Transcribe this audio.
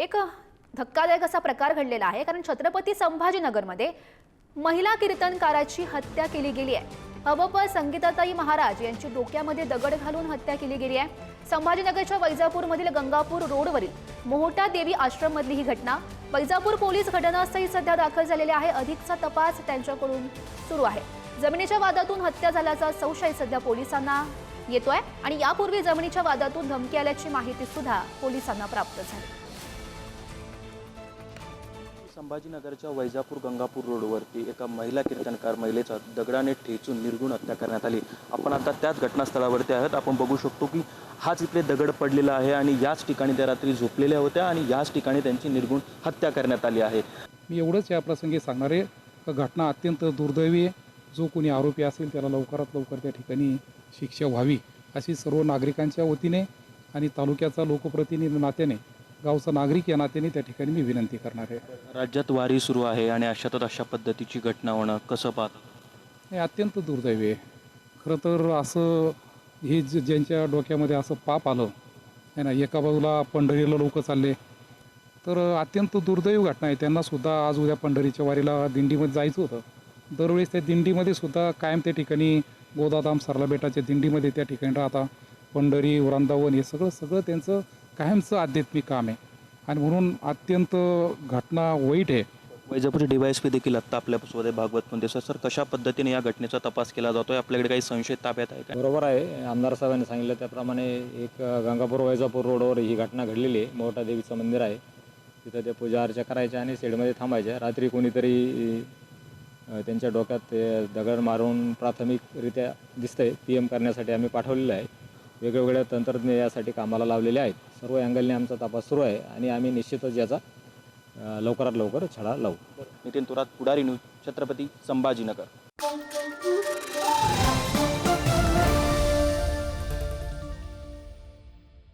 एक धक्कादायक असा प्रकार घडलेला आहे कारण छत्रपती संभाजीनगरमध्ये महिला कीर्तनकाराची हत्या केली गेली आहे. हवप संगीताताई महाराज यांची डोक्यामध्ये दगड घालून हत्या केली गेली आहे. संभाजीनगरच्या वैजापूरमधील गंगापूर रोडवरील मोहटा देवी आश्रममधली ही घटना वैजापूर पोलीस घटनास्थळी सध्या दाखल झालेले आहे. अधिकचा तपास त्यांच्याकडून सुरू आहे. जमिनीच्या वादातून हत्या झाल्याचा संशय सध्या पोलिसांना येतोय आणि यापूर्वी जमिनीच्या वादातून धमकी आल्याची माहिती सुद्धा पोलिसांना प्राप्त झाली. संभाजीनगरच्या वैजापूर गंगापूर रोडवरती एका महिला कीर्तनकार महिलेचा दगडाने ठेचून निर्गुण हत्या करण्यात आली. आपण आता त्याच घटनास्थळावरती आहोत. आपण बघू शकतो की हाच इथले दगड पडलेला आहे आणि याच ठिकाणी त्या रात्री झोपलेल्या होत्या आणि याच ठिकाणी त्यांची निर्गुण हत्या करण्यात आली आहे. मी एवढंच या प्रसंगी सांगणार आहे. का घटना अत्यंत दुर्दैवी आहे. जो कोणी आरोपी असेल त्याला लवकरात लवकर त्या ठिकाणी शिक्षा व्हावी अशी सर्व नागरिकांच्या वतीने आणि तालुक्याचा लोकप्रतिनिधी नात्याने गावचा नागरिक या नात्याने त्या ठिकाणी मी विनंती करणार आहे. राज्यात वारी सुरू आहे आणि अशातच अशा पद्धतीची घटना होणं कसं पाहतं? हे अत्यंत दुर्दैवी आहे. खरं तर असं हे जे ज्यांच्या डोक्यामध्ये असं पाप आलं आहे ना एका बाजूला पंढरीला लोक चालले तर अत्यंत दुर्दैवी घटना आहे. त्यांना सुद्धा आज उद्या पंढरीच्या वारीला दिंडीमध्ये जायचं होतं. दरवेळेस त्या दिंडीमध्ये सुद्धा कायम त्या ठिकाणी गोदाधाम सरला बेटाच्या दिंडीमध्ये त्या ठिकाणी राहता पंढरी वृंदावन हे सगळं सगळं त्यांचं कायमचं आध्यात्मिक काम आहे. आणि म्हणून अत्यंत घटना वाईट आहे. वैजापूरचे डीवायएसपी देखील आत्ता आपल्यासोबत आहे, भागवत पण सर सर कशा पद्धतीने या घटनेचा तपास केला जातोय? आपल्याकडे काही संशय ताब्यात आहे का? बरोबर आहे. आमदार साहेबांनी सांगितलं त्याप्रमाणे एक गंगापूर वैजापूर रोडवर ही घटना घडलेली आहे. मोठा देवीचं मंदिर आहे. तिथं ते पूजा अर्चा करायच्या आणि शेडमध्ये थांबायच्या रात्री कोणीतरी त्यांच्या डोक्यात ते दगड मारून प्राथमिकरित्या दिसतंय. पी एम करण्यासाठी आम्ही पाठवलेलं आहे. वेगवेगळ्या तंत्रज्ञ यासाठी कामाला लावलेले आहेत. सर्व अँगलने आमचा तपास सुरू आहे आणि आम्ही निश्चितच याचा लवकरात लवकर छडा लावू. नितीन तुरात पुढारी न्यूज छत्रपती संभाजीनगर.